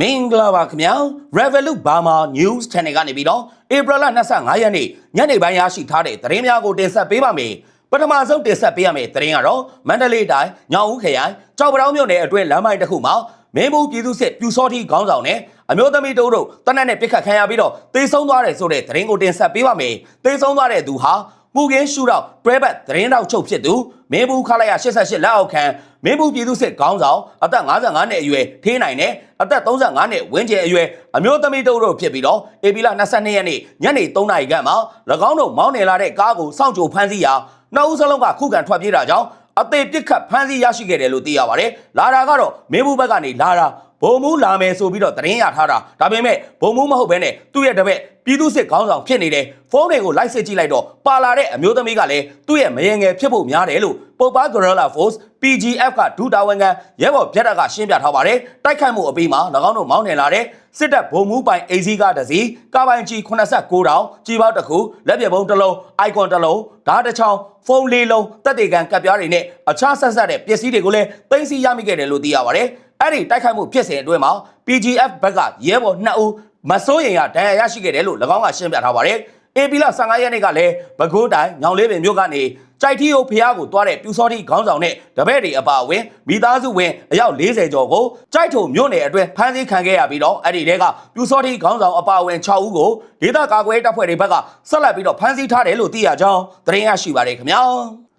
မင်္ဂလာပါခင်ဗျာ Revolut Burma News Channel ကနေပြီးတော့ April 25ရက်နေ့ညနေပိုင်းရရှိထားတဲ့သတင်းများကိုတင်ဆက်ပေးပါမယ်ပထမဆုံးတင်ဆက်ပေးရမယ့်သတင်းကတော့မန္တလေးတိုင်းညောင်ဦးခရိုင်ကြောက်ပတောင်းမြို့နယ်အတွင်းလမ်းမိုင်းတစ်ခုမှာမင်းဘူးပြည်သူစစ်ပြူစောတိခေါင်းဆောင်နဲ့အမျိုးသမီးတို့တို့တနက်နဲ့ပြစ်ခတ်ခံရပြီးတော့တေဆုံးသွားတယ်ဆိုတဲ့သတင်းကိုတင်ဆက်ပေးပါမယ်တေဆုံးသွားတဲ့သူဟာ မူကင်းရှူတော့တွဲဘက်သတင်းတောက်ချုပ်ဖြစ်သူမင်းဘူးခလိုက်ရ88လက်အောက်ခံမင်းဘူးပြည်သူစစ်ခေါင်းဆောင်အသက်55နှစ်အရွယ်ထေးနိုင်နဲ့အသက်35နှစ်ဝင်းကျဲအရွယ်အမျိုးသမီးတို့တို့ဖြစ်ပြီးတော့အေပီလာ22ရက်နေ့ညနေ3နာရီခန့်မှာ၎င်းတို့မောင်းနေလာတဲ့ကားကိုစောင့်ကြိုဖမ်းဆီးရာနှစ်ဦးစလုံးကခုခံထွက်ပြေးတာကြောင့်အသေးပစ်ခတ်ဖမ်းဆီးရရှိခဲ့တယ်လို့သိရပါတယ်။လာတာကတော့မင်းဘူးဘက်ကနေလာတာ ဘုံမူးလာမယ်ဆိုပြီးတော့သတင်းရထားတာဒါပေမဲ့ဘုံမူးမဟုတ်ဘဲနဲ့သူ့ရဲ့တပည့်ပြည်သူစစ်ခေါင်းဆောင်ဖြစ်နေတယ်ဖုန်းတွေကိုလိုက်စစ်ကြည့်လိုက်တော့ပါလာတဲ့အမျိုးသမီးကလည်းသူ့ရဲ့မယင်ငယ်ဖြစ်ဖို့များတယ်လို့ပုပ်ပါ Gorilla Force PGF ကဒူတာဝန်ခံရဲဘော်ပြတ်တာကရှင်းပြထားပါတယ်တိုက်ခိုက်မှုအပြီးမှာ၎င်းတို့မောင်းနေလာတဲ့စစ်တပ်ဘုံမူးပိုင် AC ကတစီကာပိုင်ကြီး89တောင်ကြီးပေါက်တစ်ခုလက်ပြပုံးတစ်လုံး icon တစ်လုံးဓာတ်တစ်ချောင်းဖုန်းလေးလုံးတက်တေကန်ကပ်ပြားတွေနဲ့အခြားဆက်ဆက်တဲ့ပစ္စည်းတွေကိုလည်းသိမ်းဆည်းရမိခဲ့တယ်လို့သိရပါတယ် အဲ့ဒီတိုက်ခိုက်မှုဖြစ်စဉ်အတွင်းမှာ PGF ဘက်ကရဲဘော်2ဦးမစိုးရင်ရဒဏ်ရာရရှိခဲ့တယ်လို့၎င်းကရှင်းပြထားပါတယ်။ AP လ15ရက်နေ့ကလည်းပဲခူးတိုင်းညောင်လေးပင်မြို့ကနေကြိုက်ထီယိုဖျားကိုတွားတဲ့ပြူစောတိခေါင်းဆောင်နဲ့တပည့်တွေအပါအဝင်မိသားစုဝင်အယောက်40ကျော်ကိုကြိုက်ထုံမြို့နယ်အတွင်းဖမ်းဆီးခံခဲ့ရပြီးတော့အဲ့ဒီတဲကပြူစောတိခေါင်းဆောင်အပါအဝင်6ဦးကိုဒေသကာကွယ်တပ်ဖွဲ့တွေဘက်ကဆက်လက်ပြီးတော့ဖမ်းဆီးထားတယ်လို့သိရကြောင်းသတင်းရရှိပါတယ်ခင်ဗျာ။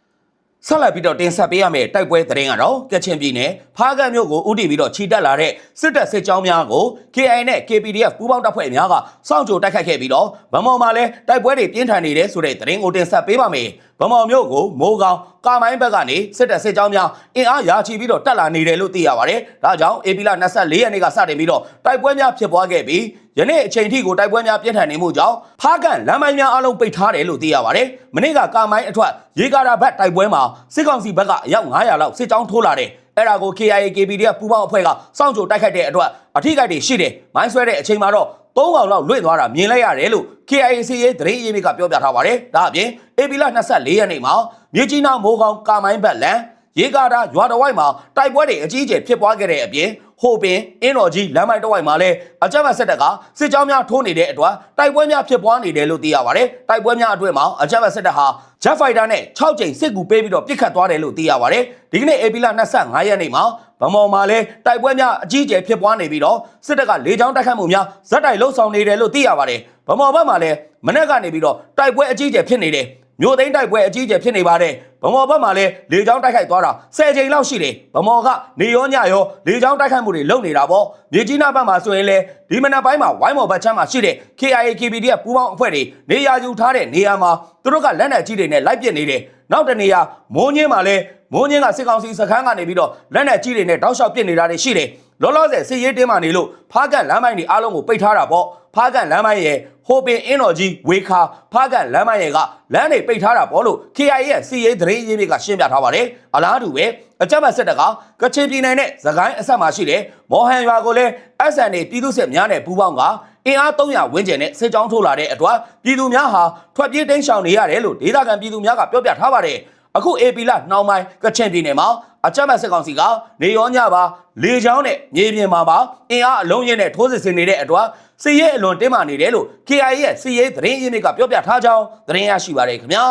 ဆက်လက်ပြီးတော့တင်ဆက်ပေးရမယ့်တိုက်ပွဲသတင်းကတော့ကချင်ပြည်နယ်ဖားကတ်မြို့ကိုဥတီပြီးတော့ခြိတက်လာတဲ့စစ်တပ်စစ်ကြောင်းများကို KI နဲ့ KPDF ပူးပေါင်းတပ်ဖွဲ့များကစောင့်ကြိုတိုက်ခိုက်ခဲ့ပြီးတော့ဗမော်မှာလည်းတိုက်ပွဲတွေပြင်းထန်နေတယ်ဆိုတဲ့သတင်းကိုတင်ဆက်ပေးပါမယ်။ဗမော်မြို့ကိုမိုးကောင်ကာမိုင်းဘက်ကနေစစ်တပ်စစ်ကြောင်းများအင်အားရာချီပြီးတော့တက်လာနေတယ်လို့သိရပါတယ်။ဒါကြောင့် AP လ24ရက်နေ့ကစတင်ပြီးတော့တိုက်ပွဲများဖြစ်ပွားခဲ့ပြီး ယနေ့အချိန်ထိကိုတိုက်ပွဲများပြင်းထန်နေမှုကြောင့်ဖားကန်လမ်းမိုင်းများအလုံးပိတ်ထားတယ်လို့သိရပါတယ်။မနေ့ကကာမိုင်းအထွက်ရေကာတာဘက်တိုက်ပွဲမှာစစ်ကောင်စီဘက်ကအယောက်900လောက်စစ်ကြောင်းထိုးလာတယ်။အဲ့ဒါကို KIA KPDF ပူးပေါင်းအဖွဲ့ကစောင့်ကြိုတိုက်ခိုက်တဲ့အတွက်အထိကိတ်တွေရှိတယ်။မိုင်းဆွဲတဲ့အချိန်မှာတော့သုံးကောင်လောက်လွင့်သွားတာမြင်လိုက်ရတယ်လို့ KIAC ရဲ့သတင်းရင်းမြစ်ကပြောပြထားပါတယ်။ဒါအပြင် AP လ24ရက်နေ့မှာမြေကြီးနားမိုးကောင်ကာမိုင်းဘက်လန်ရေကာတာရွာတော်ဝိုက်မှာတိုက်ပွဲတွေအကြီးအကျယ်ဖြစ်ပွားခဲ့တဲ့အပြင် ဟိုပင်အင်းတော်ကြီးလမ်းမိုက်တော်ဝိုက်မှာလည်းအကြမ်းဖက်စစ်တပ်ကစစ်ကြောင်းများထိုးနေတဲ့အတွက်တိုက်ပွဲများဖြစ်ပွားနေတယ်လို့သိရပါတယ်။တိုက်ပွဲများအတွင်းမှာအကြမ်းဖက်စစ်တပ်ဟာ Jet Fighter နဲ့6ကြိမ်စစ်ကူပေးပြီးတော့ပစ်ခတ်သွားတယ်လို့သိရပါတယ်။ဒီကနေ့ AP လ25ရက်နေ့မှာဗမော်မှာလည်းတိုက်ပွဲများအကြီးအကျယ်ဖြစ်ပွားနေပြီးတော့စစ်တပ်ကလေကြောင်းတိုက်ခတ်မှုများဇက်တိုက်လှုပ်ဆောင်နေတယ်လို့သိရပါတယ်။ဗမော်ဘက်မှာလည်းမနေ့ကနေပြီးတော့တိုက်ပွဲအကြီးအကျယ်ဖြစ်နေတယ်။ မြို့သိမ်းတိုက်ပွဲအကြီးအကျယ်ဖြစ်နေပါတယ်ဗမော်ဘက်မှာလည်းလေကြောင်းတိုက်ခိုက်သွားတာ10ချိန်လောက်ရှိတယ်ဗမော်ကနေရောညရောလေကြောင်းတိုက်ခိုက်မှုတွေလုပ်နေတာပေါ့မြေကြီးနားဘက်မှာဆိုရင်လည်းဒီမနက်ပိုင်းမှာဝိုင်းမော်ဘက်ချမ်းမှာရှိတဲ့ KIA KPD ကပူးပေါင်းအဖွဲ့တွေနေရာယူထားတဲ့နေရာမှာသူတို့ကလက်နက်ကြီးတွေနဲ့လိုက်ပစ်နေတယ်နောက်တနေရာမိုးညင်းမှာလည်းမိုးညင်းကစစ်ကောင်စီစခန်းကနေပြီးတော့လက်နက်ကြီးတွေနဲ့တောက်လျှောက်ပစ်နေတာတွေရှိတယ်လောလောဆယ်စစ်ရေးတင်းမာနေလို့ဖားကန်လမ်းမိုင်းတွေအားလုံးကိုပိတ်ထားတာပေါ့ ဖားကန်လမ်းမိုင်းရဲ့ဟိုပင်အင်းတော်ကြီးဝေခါဖားကန်လမ်းမိုင်းရဲ့ကလမ်းတွေပိတ်ထားတာပေါ့လို့ KIA ရဲ့စီရေးသတင်းရင်းမြစ်ကရှင်းပြထားပါတယ်အလားတူပဲအကြမ်းဖက်စစ်တပ်ကကချင်ပြည်နယ်နဲ့သခိုင်းအဆက်မှာရှိတဲ့မော်ဟန်ရွာကိုလည်း SNA ပြည်သူ့စစ်များနဲ့ပူးပေါင်းကအင်အား300ဝန်းကျင်နဲ့စစ်ကြောင်းထိုးလာတဲ့အတွက်ပြည်သူများဟာထွက်ပြေးတိမ်းရှောင်နေရတယ်လို့ဒေသခံပြည်သူများကပြောပြထားပါတယ် အခု AP လနှောင်းပိုင်းကချင်ပြည်နယ်မှာအကြမ်းဖက်စစ်ကောင်စီကနေရောညပါလေချောင်းနဲ့မြေပြင်မှာပါအင်အားအလုံးရင်းနဲ့ထိုးစစ်ဆင်နေတဲ့အတွက်စစ်ရေးအလွန်တင်းမာနေတယ်လို့ KIA ရဲ့စစ်ရေးသတင်းရင်းမြစ်ကပြောပြထားကြောင်းသတင်းရရှိပါတယ်ခင်ဗျာ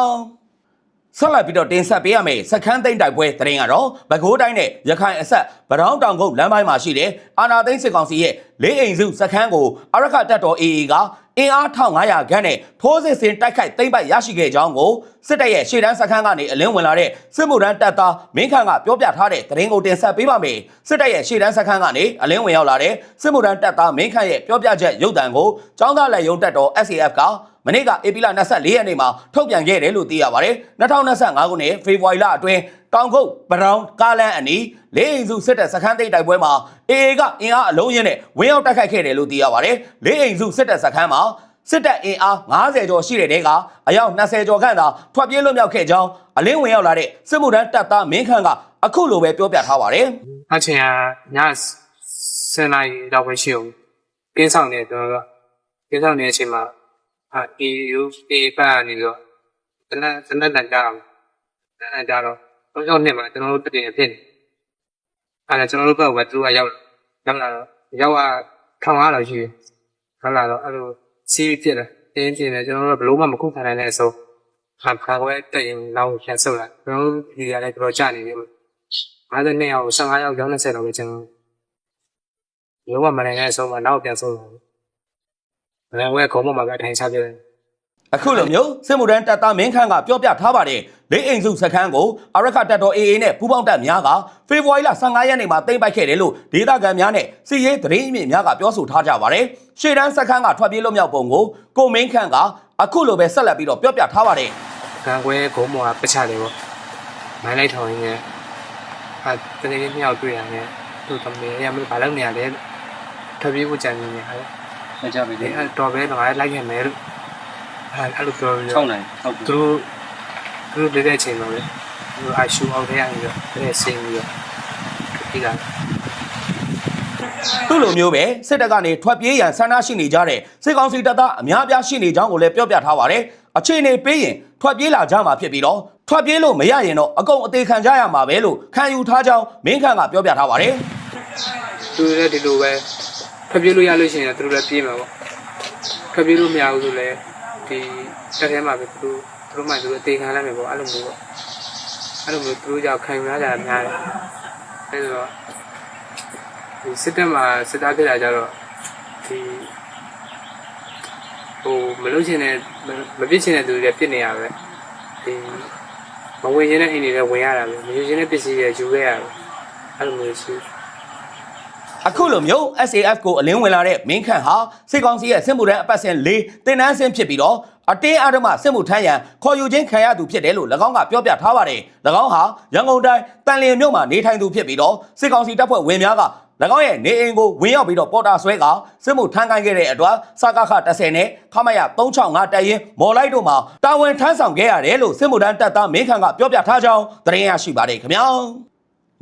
ဆက်လက်ပြီးတော့တင်ဆက်ပေးရမယ့်စခန်းသိမ်းတိုက်ပွဲသတင်းကတော့ပဲခူးတိုင်းနဲ့ရခိုင်အဆက်ဗရောင်းတောင်ကုန်းလမ်းပိုင်းမှာရှိတဲ့အာနာသိန်းစစ်ကောင်စီရဲ့လေးအိမ်စုစခန်းကိုအရခတပ်တော် AA က အင်အား1500ခန့်နဲ့ထိုးစစ်ဆင်တိုက်ခိုက်သိမ်းပိုက်ရရှိခဲ့ကြောင်းကိုစစ်တပ်ရဲ့ရှေ့တန်းစခန်းကနေအလင်းဝင်လာတဲ့စစ်မှုထမ်းတပ်သားမင်းခန့်ကပြောပြထားတဲ့သတင်းကိုတင်ဆက်ပေးပါမယ်စစ်တပ်ရဲ့ရှေ့တန်းစခန်းကနေအလင်းဝင်ရောက်လာတဲ့စစ်မှုထမ်းတပ်သားမင်းခန့်ရဲ့ပြောပြချက်ရုပ်သံကိုចောင်းသားလက်ယုံတပ်တော် SAF က မနေ့ကဧပြီလ24ရက်နေ့မှာထုတ်ပြန်ခဲ့တယ်လို့သိရပါတယ်2025ခုနှစ်ဖေဖော်ဝါရီလအတွင်းတောင်ကုတ်ဗရောင်းကားလန်းအနီးလေးအိမ်စုစစ်တပ်စခန်းသိမ်းတိုက်ပွဲမှာ AA ကအင်အားအလုံးရင်းနဲ့ဝင်ရောက်တိုက်ခိုက်ခဲ့တယ်လို့သိရပါတယ်လေးအိမ်စုစစ်တပ်စခန်းမှာစစ်တပ်အင်အား90ကျော်ရှိတဲ့တဲကအယောက်20ကျော်ခန့်သာထွက်ပြေးလွတ်မြောက်ခဲ့ကြောင်းအလင်းဝင်ရောက်လာတဲ့စစ်မှုထမ်းတပ်သားမင်းခန့်ကအခုလိုပဲပြောပြထားပါတယ်အချိန်ကည7နာရီတော့ပဲရှိအောင်ကင်းဆောင်နေကျွန်တော်တို့ကင်းဆောင်နေတဲ့အချိန်မှာ အာအေယူအေပတ်နေတော့တနက်တနက်တန်ကြတော့အဲကြတော့တော့ကြောင့်နှစ်မှာကျွန်တော်တို့တည်နေဖြစ်နေအဲဒါကျွန်တော်တို့ဘက်ကသူကရောက်ရောက်လာတော့ရောက်ထောင်အားလောက်ရှိတယ်ဟုတ်လားတော့အဲ့လိုစီးဖြစ်တယ်တင်းပြင်းတယ်ကျွန်တော်တို့ဘလို့မှမခုခံနိုင်တဲ့အဆုံးခါခါကွဲတက်ရင်နောက်ပြန်ဆုတ်လာကျွန်တော်တို့ဒီရလည်းတော်ကြာနေပြီ52ယောက်15ယောက်ကျောင်း20လောက်ပဲကျွန်တော်ရောမမနိုင်တဲ့အဆုံးမှာနောက်ပြန်ဆုတ်လာ မနိုင်ဝဲခုံးမမှာကထိုင်ချပြတယ်အခုလိုမျိုးစစ်မှုထမ်းတပ်သားမင်းခန့်ကပြောပြထားပါတယ်လေးအိမ်စုစခန်းကိုအရခတပ်တော် AA နဲ့ပူးပေါင်းတပ်များကဖေဖော်ဝါရီလ15ရက်နေ့မှာသိမ်းပိုက်ခဲ့တယ်လို့ဒေသခံများနဲ့စီရေးသတင်းအမြင့်များကပြောဆိုထားကြပါတယ်ရှေ့တန်းစခန်းကထွက်ပြေးလွတ်မြောက်ပုံကိုကိုမင်းခန့်ကအခုလိုပဲဆက်လက်ပြီးတော့ပြောပြထားပါတယ်ကံကွဲခုံးမောကပချတယ်ပေါ့မိုင်းလိုက်ထောင်ရင်းနဲ့အဲတကယ်ကြီးမြောက်တွေ့ရတယ်သူ့သမီးရမလို့ဘာလုပ်နေရလဲထပ်ပြေးဖို့ကြံနေတယ်ဟာ မကြပြီလေအဲတော်ပဲတော့လိုက်ရမယ်လို့အဲအဲ့လိုပြောပြီး6တော့နိုင်ဟုတ်ပြီသူတို့သူတို့လက်တဲ့အချိန်မှာလေသူတို့အရှူအောက်ထဲကနေပြီးတော့တဲ့ဆင်းပြီးတော့ဒီကသူ့လိုမျိုးပဲစစ်တပ်ကနေထွက်ပြေးရန်ဆန္ဒရှိနေကြတဲ့စစ်ကောင်စီတပ်သားအများအပြားရှိနေကြောင်းကိုလည်းပြောပြထားပါတယ်အခြေအနေပေးရင်ထွက်ပြေးလာကြမှာဖြစ်ပြီးတော့ထွက်ပြေးလို့မရရင်တော့အကုန်အသေးခံကြရမှာပဲလို့ခံယူထားကြောင်းမင်းခန့်ကပြောပြထားပါတယ်သူတို့လည်းဒီလိုပဲ ဖပြေးလို့ရလို့ရှိရင်သူတို့လည်းပြေးမှာပေါ့ဖပြေးလို့မရဘူးဆိုလည်းဒီတက်ထဲမှာပဲသူတို့သူတို့မှသူတို့အသေးခံလိုက်မယ်ပေါ့အဲ့လိုမျိုးပေါ့အဲ့လိုမျိုးသူတို့ကြောင့်ခံယူရကြတာများတယ်အဲ့တော့ဒီစစ်တပ်မှာစစ်သားဖြစ်တာကြတော့ဒီဟိုမလို့ချင်တဲ့မပြစ်ချင်တဲ့သူတွေပြစ်နေရပဲဒီမဝင်ချင်တဲ့အိမ်တွေလည်းဝင်ရတာပဲမယူချင်တဲ့ပစ္စည်းတွေယူခဲ့ရတယ်အဲ့လိုမျိုးရှိတယ် အခုလိုမျိုး SAF ကိုအလင်းဝင်လာတဲ့မင်းခန့်ဟာစစ်ကောင်စီရဲ့စစ်မှုထမ်းအပတ်စဉ်၄တင်နန်းဆင်းဖြစ်ပြီးတော့အတင်းအဓမ္မစစ်မှုထမ်းရန်ခေါ်ယူခြင်းခံရသူဖြစ်တယ်လို့၎င်းကပြောပြထားပါတယ်။၎င်းဟာရန်ကုန်တိုင်းတန်လျင်မြို့မှာနေထိုင်သူဖြစ်ပြီးတော့စစ်ကောင်စီတပ်ဖွဲ့ဝင်များက၎င်းရဲ့နေအိမ်ကိုဝင်ရောက်ပြီးတော့ပေါ်တာဆွဲကစစ်မှုထမ်းကိုင်းခဲ့တဲ့အတွက်စကခ10နဲ့ခမရ365တပ်ရင်းမော်လိုက်တို့မှာတာဝန်ထမ်းဆောင်ခဲ့ရတယ်လို့စစ်မှုထမ်းတပ်သားမင်းခန့်ကပြောပြထားကြောင်းသတင်းရရှိပါတယ်ခင်ဗျာ။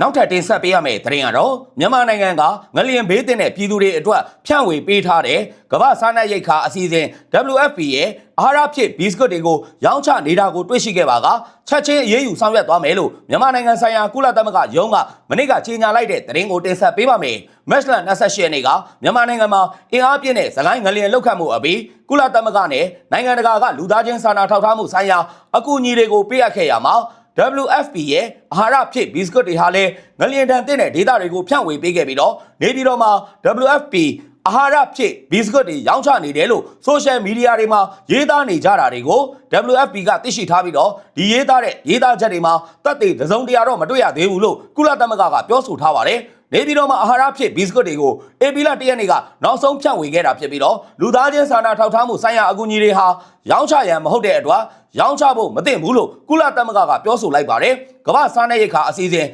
နောက်ထပ်တင်ဆက်ပေးရမယ့်သတင်းကတော့မြန်မာနိုင်ငံကငလျင်ဘေးတင်တဲ့ပြည်သူတွေအတွက်ဖြန့်ဝေပေးထားတဲ့ကမ္ဘာစားနပ်ရိက္ခာအစီအစဉ် WFP ရဲ့အာဟာရဖြစ်ဘီစကွတ်တွေကိုရောင်းချနေတာကိုတွေ့ရှိခဲ့ပါကချက်ချင်းအရေးယူဆောင်ရွက်သွားမယ်လို့မြန်မာနိုင်ငံဆိုင်ရာကုလသမဂ္ဂရုံးကမနေ့ကကြေညာလိုက်တဲ့သတင်းကိုတင်ဆက်ပေးပါမယ်။မက်စလန်28ရက်နေ့ကမြန်မာနိုင်ငံမှာအင်အားပြည့်တဲ့သခိုင်းငလျင်လောက်ခတ်မှုအပြီးကုလသမဂ္ဂနဲ့နိုင်ငံတကာကလူသားချင်းစာနာထောက်ထားမှုဆိုင်ရာအကူအညီတွေကိုပေးအပ်ခဲ့ရမှာ WFP ရဲ့အာဟာရဖြစ်ဘီစကွတ်တွေဟာလည်းငလျင်တန်တဲ့ဒေသတွေကိုဖြန့်ဝေပေးခဲ့ပြီးတော့နေပြည်တော်မှာ WFP အာဟာရဖြစ်ဘီစကွတ်တွေရောင်းချနေတယ်လို့ဆိုရှယ်မီဒီယာတွေမှာရေးသားနေကြတာတွေကို WFP ကသိရှိထားပြီးတော့ဒီရေးသားတဲ့ရေးသားချက်တွေမှာတပ်တွေသစုံတရာတော့မတွေ့ရသေးဘူးလို့ကုလသမဂ္ဂကပြောဆိုထားပါတယ်နေပြည်တော်မှာအာဟာရဖြစ်ဘီစကွတ်တွေကိုအေပီလာတရက်နေ့ကနောက်ဆုံးဖြန့်ဝေခဲ့တာဖြစ်ပြီးတော့လူသားချင်းစာနာထောက်ထားမှုဆိုင်ရာအကူအညီတွေဟာရောင်းချရန်မဟုတ်တဲ့အတွက်ရောင်းချဖို့မသင့်ဘူးလို့ကုလသမဂ္ဂကပြောဆိုလိုက်ပါတယ်။ကမ္ဘာစားနပ်ရိက္ခာအစီအစဉ်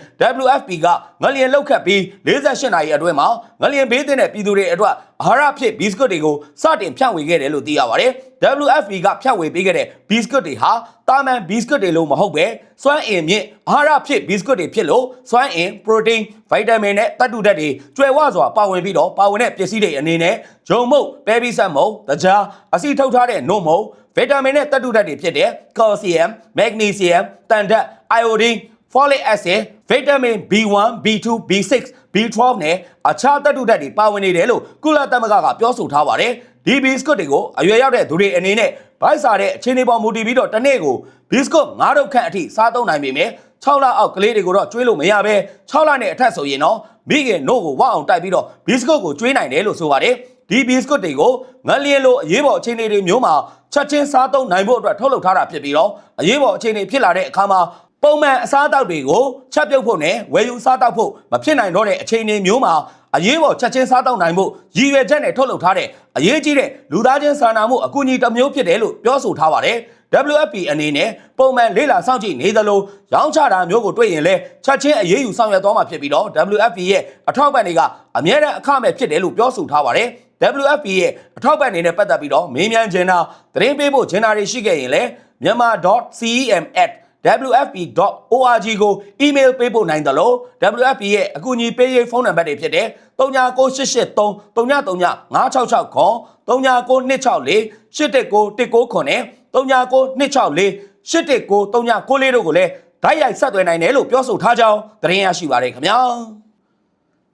WFP ကငလျင်လောက်ခတ်ပြီး48နာရီအတွင်းမှာငလျင်ဘေးသင့်တဲ့ပြည်သူတွေအတွက်အာဟာရဖြစ်ဘီစကွတ်တွေကိုစတင်ဖြန့်ဝေခဲ့တယ်လို့သိရပါတယ်။ WFP ကဖြန့်ဝေပေးခဲ့တဲ့ဘီစကွတ်တွေဟာတာမန်ဘီစကွတ်တွေလို့မဟုတ်ပဲစွမ်းအင်မြင့်အာဟာရဖြစ်ဘီစကွတ်တွေဖြစ်လို့စွမ်းအင်ပရိုတိန်းဗိုက်တာမင်နဲ့သတ္တုဓာတ်တွေကျွဲဝစွာပါဝင်ပြီးတော့ပါဝင်တဲ့ပစ္စည်းတွေအနေနဲ့ဂျုံမုတ်ပဲပိစက်မုတ်တကြားအဆီထုတ်ထားတဲ့နို့မုတ် ဗီတာမင်နဲ့သတ္တုဓာတ်တွေဖြစ်တဲ့ကာလဆီယမ်မက်ဂနီဆီယမ်တန်ဓာတ်အိုင်အိုဒင်း folic acid vitamin B1 B2 B6 B12 နဲ့အခြားသတ္တုဓာတ်တွေပါဝင်နေတယ်လို့ကုလသမဂ္ဂကပြောဆိုထားပါတယ်ဒီဘီစကွတ်တွေကိုအရွယ်ရောက်တဲ့သူတွေအနေနဲ့ဗိုက်စာတဲ့အခြေအနေပေါ်မူတည်ပြီးတော့တစ်နေ့ကိုဘီစကွတ်9တော့ခန့်အထိစားသုံးနိုင်ပေမဲ့6လအောက်ကလေးတွေကိုတော့ကျွေးလို့မရပဲ6လနဲ့အထက်ဆိုရင်တော့မိခင်နို့ကိုဝအောင်တိုက်ပြီးတော့ဘီစကွတ်ကိုကျွေးနိုင်တယ်လို့ဆိုပါတယ် ဒီဘီစကွတ်တွေကိုငလျင်လိုအရေးပေါ်အခြေအနေတွေမျိုးမှာချက်ချင်းစားသုံးနိုင်ဖို့အတွက်ထုတ်လုပ်ထားတာဖြစ်ပြီးတော့အရေးပေါ်အခြေအနေဖြစ်လာတဲ့အခါမှာပုံမှန်အစားအသောက်တွေကိုချက်ပြုတ်ဖို့နဲ့ဝယ်ယူစားတောက်ဖို့မဖြစ်နိုင်တော့တဲ့အခြေအနေမျိုးမှာအရေးပေါ်ချက်ချင်းစားတောက်နိုင်ဖို့ရည်ရွယ်ချက်နဲ့ထုတ်လုပ်ထားတဲ့အရေးကြီးတဲ့လူသားချင်းစာနာမှုအကူအညီတစ်မျိုးဖြစ်တယ်လို့ပြောဆိုထားပါတယ်။ WFP အနေနဲ့ပုံမှန်လေ့လာစောင့်ကြည့်နေသလိုရောင်းချတာမျိုးကိုတွေ့ရင်လည်းချက်ချင်းအရေးယူဆောင်ရွက်သွားမှာဖြစ်ပြီးတော့ WFP ရဲ့အထောက်ပံ့တွေကအမြဲတမ်းအခမဲ့ဖြစ်တယ်လို့ပြောဆိုထားပါတယ်။ WFP ရဲ့အထောက်ပံ့နေနဲ့ပတ်သက်ပြီးတော့မေးမြန်းခြင်းတာသတင်းပေးဖို့ခြင်းတာတွေရှိခဲ့ရင်လည်း myanmar.cem@wfp.org ကို email ပေးပို့နိုင်တယ်လို့ WFP ရဲ့အကူအညီပေးရေးဖုန်းနံပါတ်တွေဖြစ်တဲ့399883393966 399264 819 199 396264 8193994တို့ကိုလည်းဓာတ်ရိုက်ဆက်သွယ်နိုင်တယ်လို့ပြောဆိုထားကြောင်းသတင်းရရှိပါရယ်ခင်ဗျာ။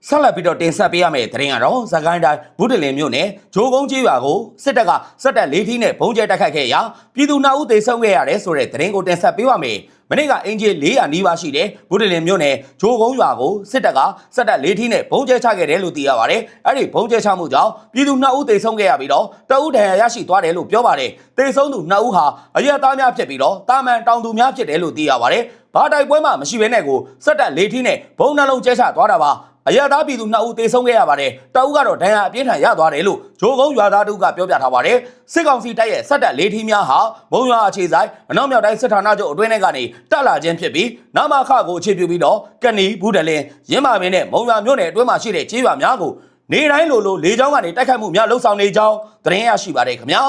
ဆက်လက်ပြီးတော့တင်ဆက်ပေးရမယ့်သတင်းကတော့သခိုင်းတိုင်းဘူးတလင်မြို့နယ်ဂျိုးကုန်းကြီးရွာကိုစစ်တပ်ကစက်တက်လေးထီးနဲ့ဘုံကျဲတိုက်ခိုက်ခဲ့ရာပြည်သူနှစ်ဦးသေဆုံးခဲ့ရတယ်ဆိုတဲ့သတင်းကိုတင်ဆက်ပေးပါမယ်။မနေ့ကအင်ဂျီ400နီးပါးရှိတဲ့ဘူးတလင်မြို့နယ်ဂျိုးကုန်းရွာကိုစစ်တပ်ကစက်တက်လေးထီးနဲ့ဘုံကျဲချခဲ့တယ်လို့သိရပါတယ်။အဲ့ဒီဘုံကျဲချမှုကြောင့်ပြည်သူနှစ်ဦးသေဆုံးခဲ့ရပြီးတော့တအုပ်ဒဏ်ရာရရှိသွားတယ်လို့ပြောပါတယ်။သေဆုံးသူနှစ်ဦးဟာအရက်သားများဖြစ်ပြီးတော့တာမန်တောင်သူများဖြစ်တယ်လို့သိရပါတယ်။ဘာတိုက်ပွဲမှမရှိဘဲနဲ့ကိုစက်တက်လေးထီးနဲ့ဘုံနှလုံးကျဲချသွားတာပါ။ အရသာပြည်သူနှစ်ဦးသေဆုံးခဲ့ရပါတယ်။တအုပ်ကတော့ဒဏ်ရာအပြင်းထန်ရသွားတယ်လို့ဂျိုးကုန်းရွာသားတို့ကပြောပြထားပါတယ်။စစ်ကောင်စီတပ်ရဲ့စက်တပ်လေးထီးများဟာမုံရွာအခြေဆိုင်အနောက်မြောက်တိုင်းစစ်ဌာနချုပ်အတွင်းထဲကနေတက်လာခြင်းဖြစ်ပြီးနာမခကိုအခြေပြုပြီးတော့ကနီဘူးတလင်ရင်းမာမင်းနဲ့မုံရွာမြို့နယ်အတွင်းမှာရှိတဲ့ခြေရွာများကိုနေတိုင်းလိုလိုလေကြောင်းကနေတိုက်ခိုက်မှုများလှုပ်ဆောင်နေကြောင်းသတင်းရရှိပါတယ်ခင်ဗျာ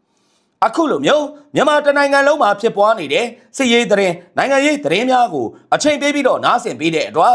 ။အခုလိုမျိုးမြန်မာတနိုင်ငံလုံးမှာဖြစ်ပွားနေတဲ့စစ်ရေးသတင်းနိုင်ငံရေးသတင်းများကိုအချိန်ပေးပြီးတော့နားဆင်ပေးတဲ့အတွက်